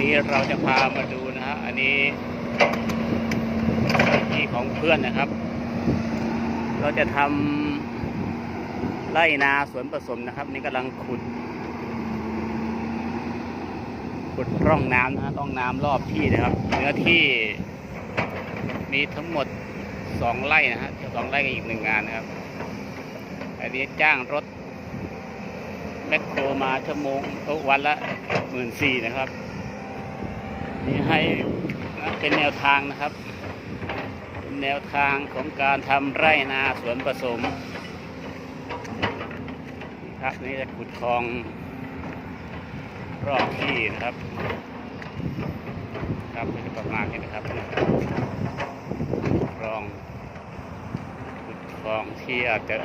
นี้เราจะพามาดูนะฮะ อันนี้ที่ของเพื่อนนะครับ เราจะทำไร่นาสวนผสมนะครับ นี่กำลังขุด ขุดร่องน้ำนะฮะร่องน้ำรอบที่นะครับ เนื้อที่มีทั้งหมดสองไร่นะฮะสองไร่กับอีกหนึ่งงานนะครับ อันนี้จ้างรถแมคโครมาชั่วโมงทุกวันละหมื่นสี่นะครับ นี่ให้เป็นแนวทางนะครับ แนวทางของการทำไร่นาสวนผสมครับนี่จะขุดคลองรอบที่นะครับ ครับก็จะประมาณนี้นะครับคลองขุดคลองที่อาจจะ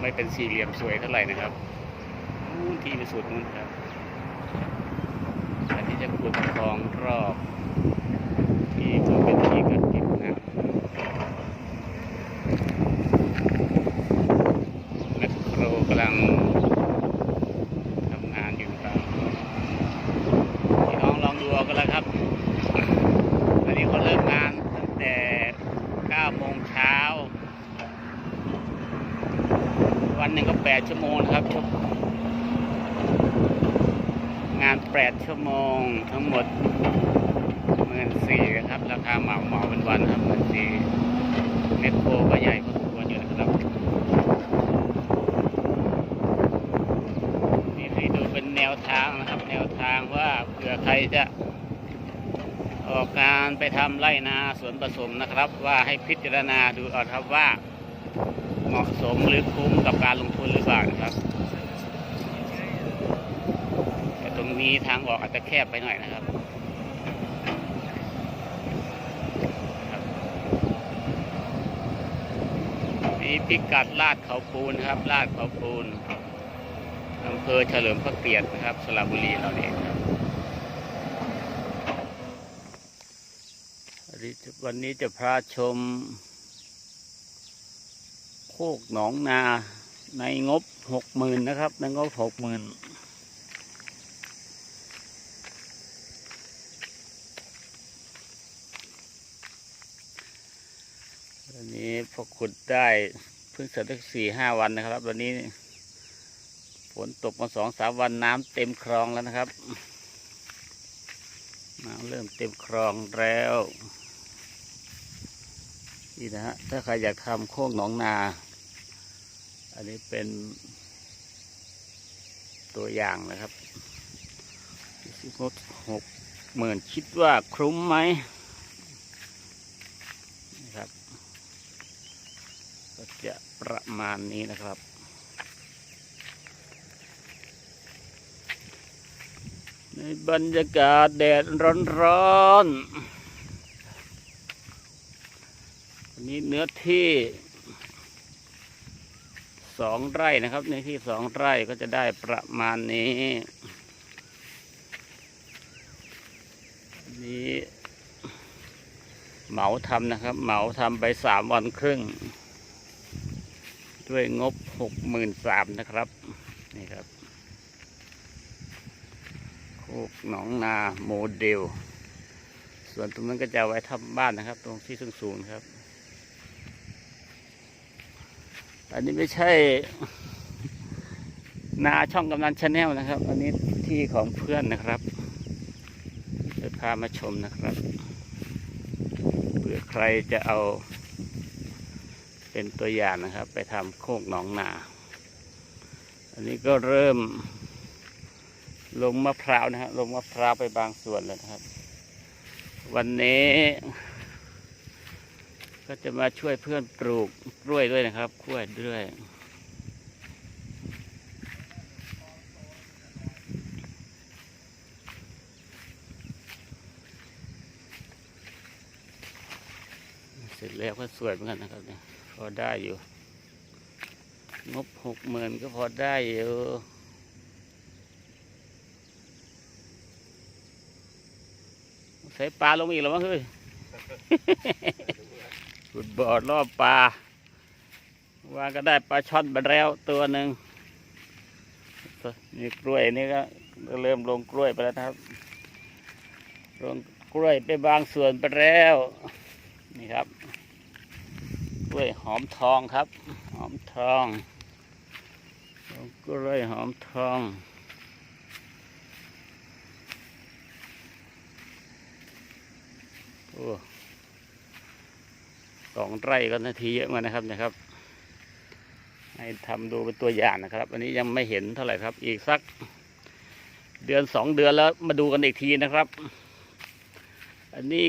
ไม่เป็นสี่เหลี่ยมสวยเท่าไหร่นะครับที่ไปสุดนู่นครับ อันนี้จะขุดคลองรอบที่ก็เป็นที่กักเก็บน้ำแมคโครกำลังทำงานอยู่ครับพี่น้องลองดูเอากันแล้วครับอันนี้เขาเริ่มงานตั้งแต่9โมงเช้า วันหนึ่งก็ 8 ชั่วโมงนะครับชั่ว งาน 8 ชั่วโมง ทั้งหมดหมื่นสี่ครับ ราคาเหมาเหมาเป็นวันครับหมื่นสี่เมโครก็ใหญ่พอสมควรอยู่นะครับ นี่ให้ดูเป็นแนวทางนะครับ แนวทางว่าเผื่อใครจะออกการไปทำไร่นาสวนผสมนะครับ ว่าให้พิจารณาดูเอาครับว่า เหมาะสมหรือคุ้มกับการลงทุนหรือเปล่านะครับ แต่ตรง นี้ทางออกอาจจะแคบไปหน่อยนะครับนี่พิกัดลาดเขาปูนครับ ลาดเขาปูนอำเภอเฉลิมพระเกียรตินะครับสระบุรีเราเองครับวันนี้จะวันนี้จะพาชม โคกหนองนาในงบหกหมื่นนะครับ ในงบหกหมื่น วันนี้พอขุดได้เพิ่งเสร็จได้สี่ห้าวันนะครับวันนี้ฝนตกมาสองสามวันน้ำเต็มคลองแล้วนะครับน้ำเริ่มเต็มคลองแล้วนี่นะฮะถ้าใครอยากทำโค้งหนองนา อันนี้เป็นตัวอย่างนะครับงบหกหมื่นคิดว่าคุ้มไหมนะครับ ก็จะ ประมาณนี้นะครับ ในบรรยากาศแดดร้อนๆอันนี้เนื้อที่สองไร่นะครับเนื้อที่สองไร่ก็จะได้ประมาณนี้นนี้เหมาทำนะครับ เหมาทำไปสามวันครึ่ง ด้วยงบหกหมื่นสามนะครับ นี่ครับโคกหนองนาโมเดล ส่วนตรงนั้นก็จะไว้ทำบ้านนะครับ ตรงที่สูงสูงครับ อันนี้ไม่ใช่ นาช่องกำนันชาแนลนะครับ อันนี้ที่ของเพื่อนนะครับจะพามาชมนะครับเผื่อใครจะเอา เป็นตัวอย่างนะครับ ไปทำโคกหนองนา อันนี้ก็เริ่ม ลงมะพร้าวนะครับลงมะพร้าวไปบางส่วนแล้วนะครับ วันนี้ ก็จะมาช่วยเพื่อนปลูกกล้วยด้วยนะครับกล้วยด้วยเสร็จแล้วก็สวยเหมือนกันนะครับเนี่ย พอได้อยู่ งบหกหมื่นก็พอได้อยู่ใส่ปลาลงอีกแล้วมั้งเฮ้ยขุดบ่อรอบปลา ว่าก็ได้ปลาช่อนมาแล้วตัวหนึ่งนี่กล้วยนี่ก็เริ่มลงกล้วยไปแล้วครับรวงกล้วยไปบางส่วนไปแล้ว นี่ครับ ล้วยหอมทองครับ หอมทองรวงกล้วยหอมทอง โอ้สองไร่ก็นาทีเยอะมากนะครับนะครับ ให้ทำดูเป็นตัวอย่างนะครับ อันนี้ยังไม่เห็นเท่าไหร่ครับ อีกสักเดือนสองเดือนแล้วมาดูกันอีกทีนะครับ อันนี้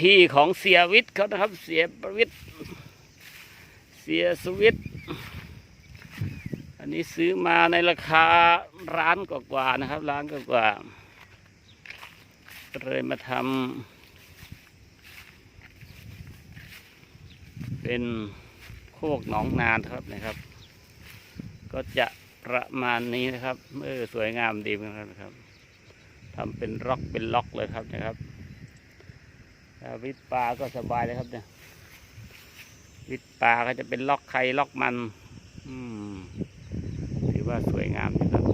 ที่ของเสียวิทย์เขานะครับ เสียประวิทย์ เสียสวิทย์อันนี้ซื้อมาในราคาร้านกว่าๆนะครับ ร้านกว่าๆเลยมาทำเป็นโคกหนองนานครับนะครับ ก็จะประมาณนี้นะครับเออสวยงามดีนะครับทำเป็นล็อกเป็นล็อกเลยครับนะครับวิทปลาก็สบายเลยครับเนี่ย วิทย์ปลาก็จะเป็นล็อกไข่ล็อกมัน อืมถือว่าสวยงามนะครับ